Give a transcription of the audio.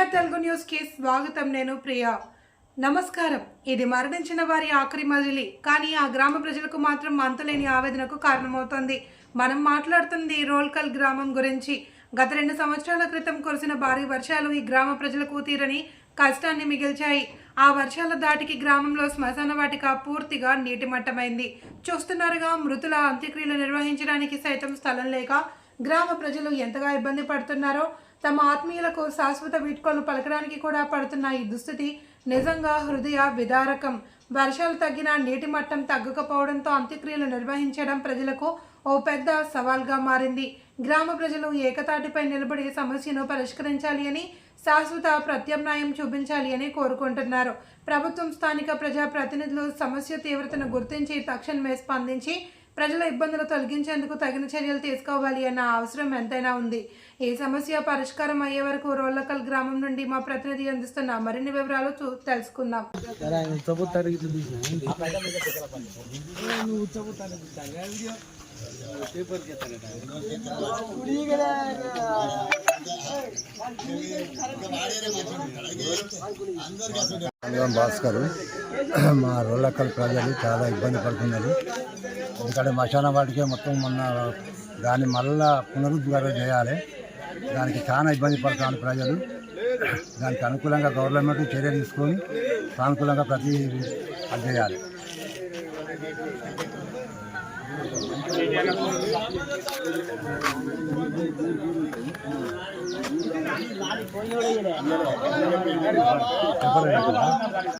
NR Telugu న్యూస్కి స్వాగతం నేను ప్రియా. నమస్కారం. ఇది మరణించిన వారి ఆఖరి మజిలి. కానీ ఆ గ్రామ ప్రజలకు మాత్రం అంతులేని ఆవేదనకు కారణమవుతోంది. మనం మాట్లాడుతుంది రోల్కల్ గ్రామం గురించి. గత రెండు సంవత్సరాల క్రితం కురిసిన భారీ వర్షాలు ఈ గ్రామ ప్రజలకు తీరని కష్టాన్ని మిగిల్చాయి. ఆ వర్షాల దాటికి గ్రామంలో శ్మశాన వాటిక పూర్తిగా నీటిమట్టమైంది. చూస్తున్నారుగా మృతుల అంత్యక్రియలు నిర్వహించడానికి సైతం స్థలం లేక గ్రామ ప్రజలు ఎంతగా ఇబ్బంది పడుతున్నారో తమ ఆత్మీయులకు శాశ్వత వీడ్కోలు పలకడానికి కూడా పడుతున్న ఈ దుస్థితి నిజంగా హృదయ విదారకం. వర్షాలు తగ్గిన నీటి మట్టం తగ్గకపోవడంతో అంత్యక్రియలు నిర్వహించడం ప్రజలకు ఓ పెద్ద సవాల్గా మారింది. గ్రామ ప్రజలు ఏకతాటిపై నిలబడి సమస్యను పరిష్కరించాలి అని శాశ్వత ప్రత్యామ్నాయం చూపించాలి అని కోరుకుంటున్నారు. ప్రభుత్వం స్థానిక ప్రజా ప్రతినిధులు సమస్య తీవ్రతను గుర్తించి తక్షణమే స్పందించి ప్రజల ఇబ్బందులు తొలగించేందుకు తగిన చర్యలు తీసుకోవాలి అన్న అవసరం ఎంతైనా ఉంది. ఈ సమస్య పరిష్కారం అయ్యే వరకు రోల్లకల్ గ్రామం నుండి మా ప్రతినిధి అందిస్తున్న మరిన్ని వివరాలు తెలుసుకుందాం. భాస్కర్. మా రోళ్ళక్కల ప్రజలు చాలా ఇబ్బంది పడుతున్నారు. ఎందుకంటే మశాన వాటికే మొత్తం మొన్న దాన్ని మళ్ళా పునరుద్ధరణ చేయాలి. దానికి చాలా ఇబ్బంది పడుతున్నారు ప్రజలు. దానికి అనుకూలంగా గవర్నమెంట్ చర్య తీసుకొని సానుకూలంగా ప్రతి అది చేయాలి. చెప్పలేదు?